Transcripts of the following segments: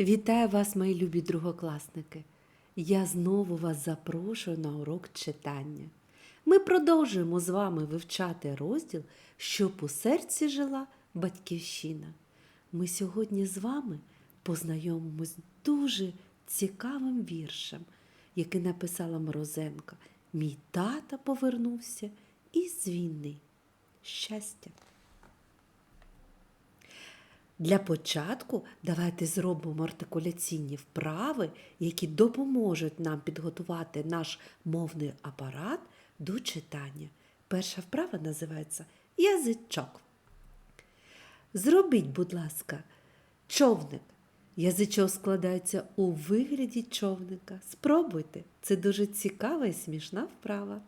Вітаю вас, мої любі другокласники! Я знову вас запрошую на урок читання. Ми продовжуємо з вами вивчати розділ, щоб у серці жила батьківщина. Ми сьогодні з вами познайомимось з дуже цікавим віршем, який написала Морозенко. Мій тата повернувся із війни. Щастя! Для початку давайте зробимо артикуляційні вправи, які допоможуть нам підготувати наш мовний апарат до читання. Перша вправа називається язичок. Зробіть, будь ласка, човник. Язичок складається у вигляді човника. Спробуйте. Це дуже цікава і смішна вправа.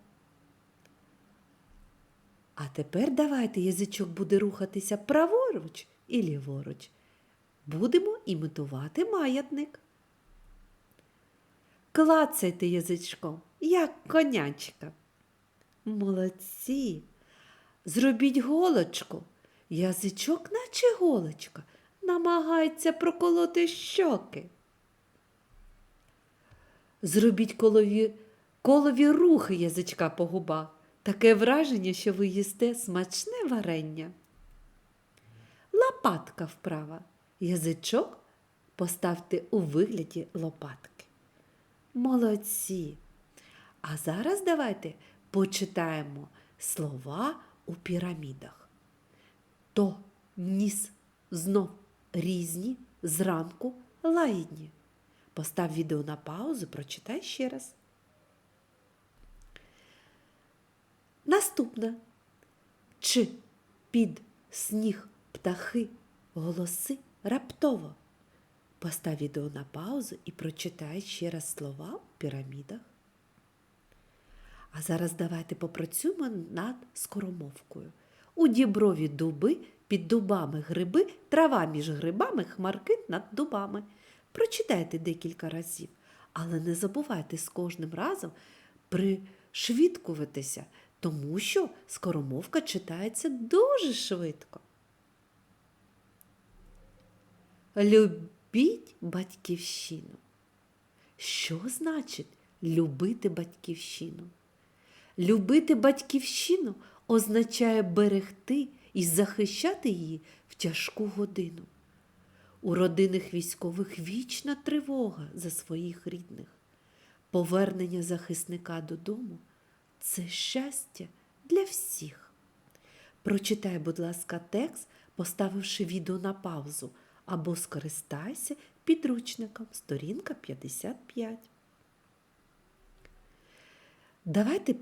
А тепер давайте язичок буде рухатися праворуч і ліворуч. Будемо імітувати маятник. Клацайте язичком, як конячка. Молодці. Зробіть голочку. Язичок, наче голочка, намагається проколоти щоки. Зробіть колові, колові рухи язичка по губах. Таке враження, що ви їсте смачне варення. Лопатка вправа. Язичок поставте у вигляді лопатки. Молодці. А зараз давайте почитаємо слова у пірамідах. То ніс знов різні, зранку лагідні. Постав відео на паузу, прочитай ще раз. Наступне. Чи під сніг птахи голоси раптово? Постав відео на паузу і прочитай ще раз слова у пірамідах. А зараз давайте попрацюємо над скоромовкою. У діброві дуби, під дубами гриби, трава між грибами, хмарки над дубами. Прочитайте декілька разів, але не забувайте з кожним разом пришвидкуватися, тому що скоромовка читається дуже швидко. Любіть батьківщину. Що значить любити батьківщину? Любити батьківщину означає берегти і захищати її в тяжку годину. У родинних військових вічна тривога за своїх рідних. Повернення захисника додому це щастя для всіх. Прочитай, будь ласка, текст, поставивши відео на паузу, або скористайся підручником сторінка 55. Давайте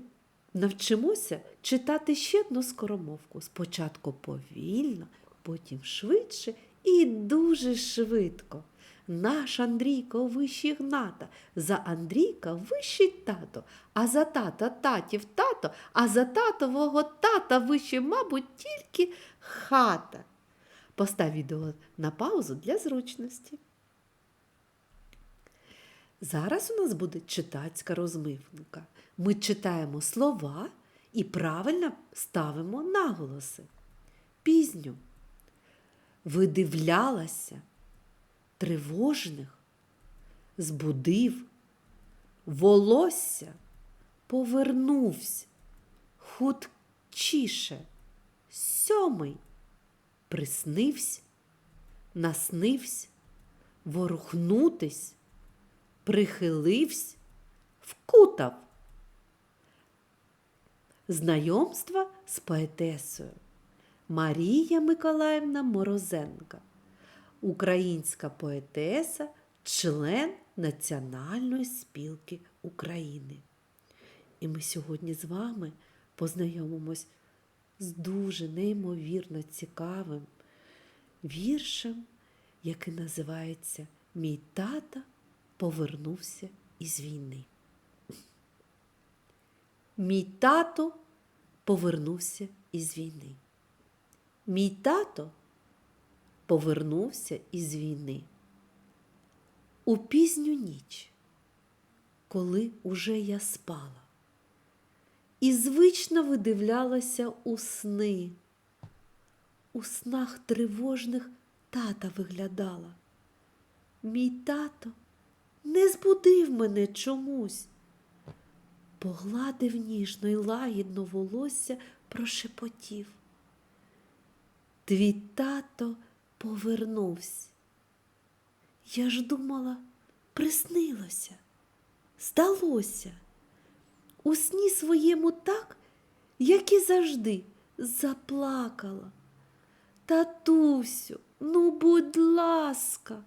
навчимося читати ще одну скоромовку. Спочатку повільно, потім швидше і дуже швидко. Наш Андрійко вищий гната, за Андрійка вищий тато, а за тата татів тато, а за татового тата вище, мабуть, тільки хата. Постав відео на паузу для зручності. Зараз у нас буде читацька розмивка. Ми читаємо слова і правильно ставимо наголоси. Пізню видивлялася, тривожних, збудив, волосся, повернувся, худчіше, сьомий, приснився, наснився, ворухнутись, прихилився, вкутав. Знайомство з поетесою Марія Миколаївна Морозенка, українська поетеса, член Національної спілки України. І ми сьогодні з вами познайомимось з дуже неймовірно цікавим віршем, який називається Мій тата повернувся із війни. Мій тато повернувся із війни. Мій тато повернувся із війни. У пізню ніч, коли уже я спала, і звично видивлялася у сни. У снах тривожних тата виглядала. Мій тато не збудив мене чомусь. Погладив ніжно й лагідно волосся, прошепотів. Твій тато повернувся. Я ж думала, приснилося, здалося. У сні своєму так, як і завжди, заплакала. Татусю, ну будь ласка,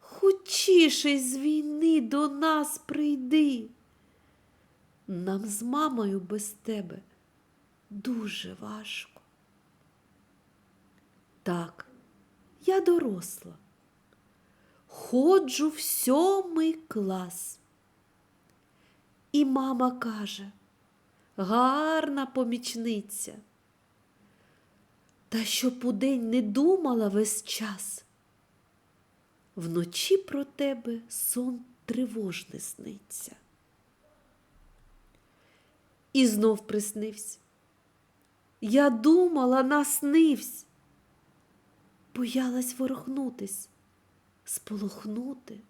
хучіше з війни до нас прийди. Нам з мамою без тебе дуже важко. Так, я доросла. Ходжу в сьомий клас. І мама каже, гарна помічниця. Та щоб удень не думала весь час. Вночі про тебе сон тривожний сниться. І знов приснився. Я думала, наснився. Боялась ворохнутись, сполохнути.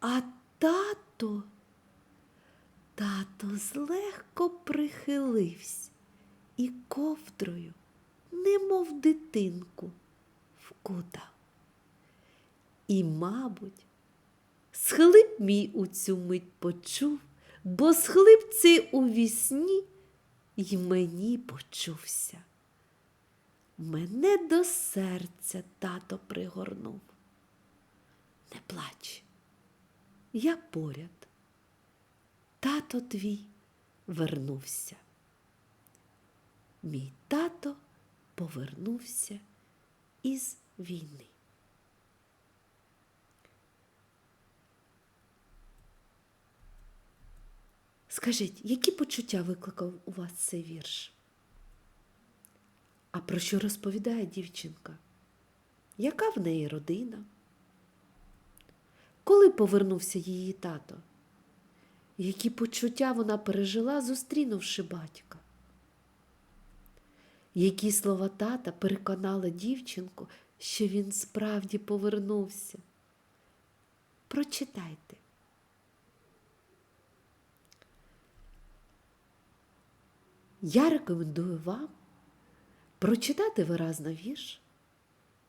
А тато, тато злегко прихилився і ковдрою, немов дитинку, вкутав. І, мабуть, схлип мій у цю мить почув, бо схлип цей у вісні й мені почувся. Мене до серця тато пригорнув. Не плач, я поряд. Тато твій вернувся. Мій тато повернувся із війни. Скажіть, які почуття викликав у вас цей вірш? А про що розповідає дівчинка? Яка в неї родина? Коли повернувся її тато? Які почуття вона пережила, зустрінувши батька? Які слова тата переконали дівчинку, що він справді повернувся? Прочитайте. Я рекомендую вам прочитати виразно вірш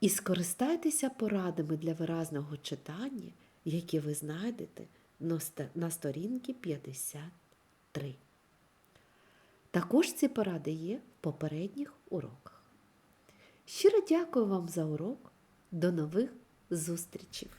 і скористайтеся порадами для виразного читання, які ви знайдете на сторінці 53. Також ці поради є в попередніх уроках. Щиро дякую вам за урок. До нових зустрічей!